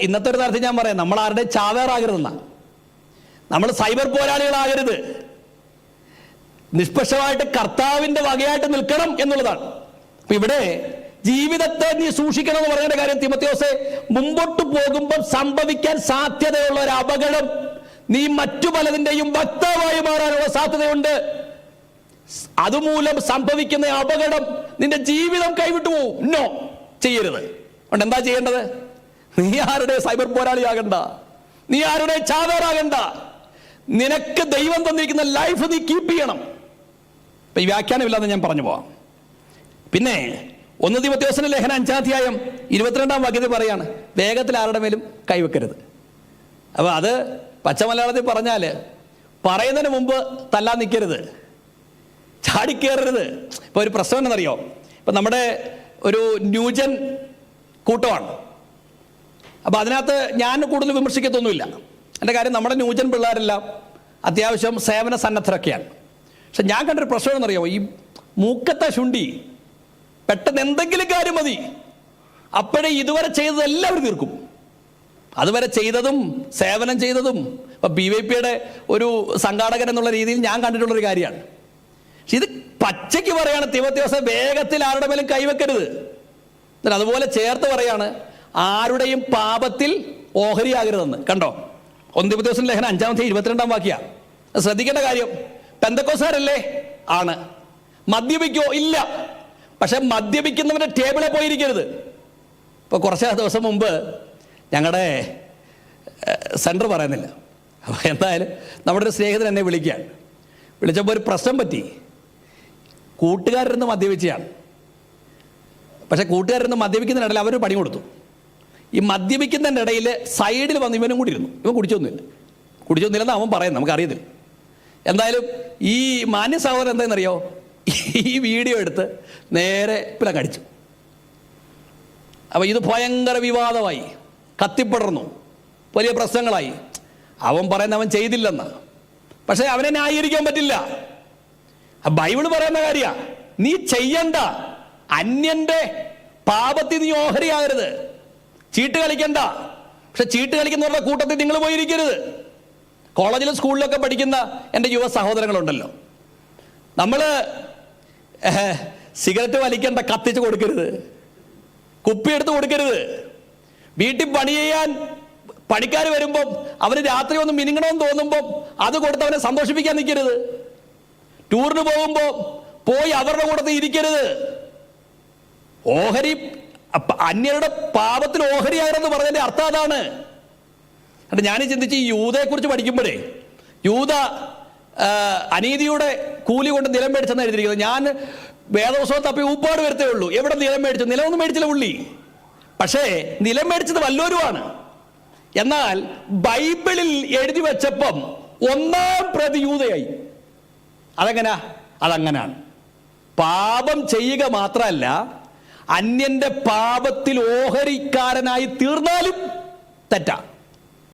ഇന്നത്തെ ഒരു തരത്തിൽ ഞാൻ പറയാം. നമ്മൾ ആരുടെ ചാവേറാകരുതെന്ന. നമ്മൾ സൈബർ പോരാളികളാകരുത്. നിഷ്പക്ഷമായിട്ട് കർത്താവിന്റെ വകയായിട്ട് നിൽക്കണം എന്നുള്ളതാണ്. അപ്പൊ ഇവിടെ ജീവിതത്തെ നീ സൂക്ഷിക്കണം എന്ന് പറയുന്ന കാര്യം തിമത്യോസെ മുമ്പോട്ട് പോകുമ്പോൾ സംഭവിക്കാൻ സാധ്യതയുള്ള ഒരു അപകടം നീ മറ്റു പലതിന്റെയും വക്താവായി മാറാനുള്ള സാധ്യതയുണ്ട്. അതുമൂലം സംഭവിക്കുന്ന അപകടം നിന്റെ ജീവിതം കൈവിട്ടു പോവും. നോ ചെയ്യരുത്. അതുകൊണ്ട് എന്താ ചെയ്യേണ്ടത്? നീ ആരുടെ സൈബർ പോരാളിയാകണ്ട? നീ ആരുടെ ചാവേറാകണ്ട? നിനക്ക് ദൈവം തന്നിരിക്കുന്ന ലൈഫ് നീ കീപ്പ് ചെയ്യണം. ഈ വ്യാഖ്യാനമില്ലാതെ ഞാൻ പറഞ്ഞു പോവാം. പിന്നെ ഒന്ന് ദിവസം ലേഖന അഞ്ചാധ്യായം ഇരുപത്തിരണ്ടാം വാക്യത്തിൽ പറയാണ് വേഗത്തിൽ ആരുടെ മേലും കൈവെക്കരുത്. അപ്പോൾ അത് പച്ച മലയാളത്തിൽ പറഞ്ഞാൽ പറയുന്നതിന് മുമ്പ് തല്ലാൻ നിൽക്കരുത് ചാടിക്കേറരുത് ഇപ്പോൾ ഒരു പ്രശ്നം എന്നറിയോ ഇപ്പം നമ്മുടെ ഒരു ന്യൂജൻ കൂട്ടമാണ്. അപ്പോൾ അതിനകത്ത് ഞാൻ കൂടുതൽ വിമർശിക്കത്തൊന്നുമില്ല. എന്റെ കാര്യം നമ്മുടെ ന്യൂജൻ പിള്ളേരെല്ലാം അത്യാവശ്യം സേവന സന്നദ്ധരൊക്കെയാണ്. പക്ഷെ ഞാൻ കണ്ടൊരു പ്രശ്നം എന്നറിയാമോ ഈ മൂക്കത്തെ ശുണ്ടി പെട്ടെന്ന് എന്തെങ്കിലും കാര്യം മതി. അപ്പോഴേ ഇതുവരെ ചെയ്തത് എല്ലാവരും തീർക്കും. അതുവരെ ചെയ്തതും സേവനം ചെയ്തതും ഇപ്പം ബി വൈ പിയുടെ ഒരു സംഘാടകൻ എന്നുള്ള രീതിയിൽ ഞാൻ കണ്ടിട്ടുള്ളൊരു കാര്യമാണ്. പക്ഷെ ഇത് പച്ചയ്ക്ക് പറയാണ് തിമത്യോസ വേഗത്തിൽ ആരുടെ മേലും കൈവെക്കരുത്. എന്നിട്ട് അതുപോലെ ചേർത്ത് പറയാണ് ആരുടെയും പാപത്തിൽ ഓഹരിയാകരുതെന്ന്. കണ്ടോ? ഒന്ന് ദിവസം ലേഖനം അഞ്ചാമത്തെ ഇരുപത്തിരണ്ടാം വാക്യ. ശ്രദ്ധിക്കേണ്ട കാര്യം പെന്തക്കോസാരല്ലേ ആണ്. മദ്യപിക്കോ? ഇല്ല. പക്ഷെ മദ്യപിക്കുന്നവന്റെ ടേബിളെ പോയിരിക്കരുത്. ഇപ്പോൾ കുറച്ച് ദിവസം മുമ്പ് ഞങ്ങളുടെ സെന്റർ പറയുന്നില്ല. അപ്പോൾ എന്തായാലും നമ്മുടെ ഒരു സ്നേഹിതൻ എന്നെ വിളിക്കുകയാണ്. വിളിച്ചപ്പോൾ ഒരു പ്രശ്നം പറ്റി. കൂട്ടുകാരിരുന്ന് മദ്യപിച്ചയാണ് പക്ഷെ കൂട്ടുകാരിരുന്ന് മദ്യപിക്കുന്നതിനിടയിൽ അവർ പണി കൊടുത്തു. ഈ മദ്യപിക്കുന്നതിന്റെ ഇടയിൽ സൈഡിൽ വന്ന് ഇവനും കൂടി ഇരുന്നു. ഇവൻ കുടിച്ചൊന്നുമില്ല. കുടിച്ചൊന്നുമില്ലെന്ന് അവൻ പറയുന്നത് നമുക്കറിയത്തില്ല. എന്തായാലും ഈ മാന്യ സഹോദരൻ എന്താണെന്നറിയോ? ഈ വീഡിയോ എടുത്ത് നേരെ പിന്നെ കടിച്ചു. അപ്പോൾ ഇത് ഭയങ്കര വിവാദമായി. കത്തിപ്പടർന്നു. വലിയ പ്രശ്നങ്ങളായി. അവൻ പറയുന്ന അവൻ ചെയ്തില്ലെന്ന്. പക്ഷേ അവനെ ന്യായീകരിക്കാൻ പറ്റില്ല. ആ ബൈബിൾ പറയുന്ന കാര്യമാണ് നീ ചെയ്യണ്ട. അന്യന്റെ പാപത്തിൽ നീ ഓഹരിയാകരുത്. ചീട്ട് കളിക്കണ്ട. പക്ഷെ ചീട്ട് കളിക്കുന്നവരുടെ കൂട്ടത്തിൽ നിങ്ങൾ പോയിരിക്കരുത്. കോളേജിലും സ്കൂളിലൊക്കെ പഠിക്കുന്ന എന്റെ യുവ സഹോദരങ്ങളുണ്ടല്ലോ. നമ്മൾ സിഗരറ്റ് വലിക്കേണ്ട കത്തിച്ച് കൊടുക്കരുത്. കുപ്പിയെടുത്ത് കൊടുക്കരുത്. വീട്ടിൽ പണി ചെയ്യാൻ പണിക്കാർ വരുമ്പം അവന് രാത്രി ഒന്ന് മിനിങ്ങണമെന്ന് തോന്നുമ്പം അത് കൊടുത്ത് അവനെ സന്തോഷിപ്പിക്കാൻ നിൽക്കരുത്. ടൂറിന് പോകുമ്പോൾ പോയി അവരുടെ കൂട്ടത്തിൽ ഇരിക്കരുത്. ഓഹരി അന്യരുടെ പാപത്തിൽ ഓഹരിയായിരുന്നു പറഞ്ഞതിന്റെ അർത്ഥം അതാണ്. എന്നിട്ട് ഞാൻ ചിന്തിച്ച് ഈ യൂതയെ കുറിച്ച് പഠിക്കുമ്പോഴേ യൂത അനീതിയുടെ കൂലി കൊണ്ട് നിലം മേടിച്ചെന്ന് എഴുതിയിരിക്കുന്നത്. ഞാൻ വേദവസവും തപ്പി ഊപ്പാട് വരത്തേ ഉള്ളൂ. എവിടെ നിലം മേടിച്ചു? നിലമൊന്നും മേടിച്ചില്ല ഉള്ളി പക്ഷേ നിലം മേടിച്ചത് വല്ലോരുമാണ് എന്നാൽ ബൈബിളിൽ എഴുതി വെച്ചപ്പം ഒന്നാം പ്രതി യൂതയായി. അതെങ്ങനാ? അതങ്ങനാണ്. പാപം ചെയ്യുക മാത്രമല്ല അന്യന്റെ പാപത്തിൽ ഓഹരിക്കാരനായി തീർന്നാലും തെറ്റാ.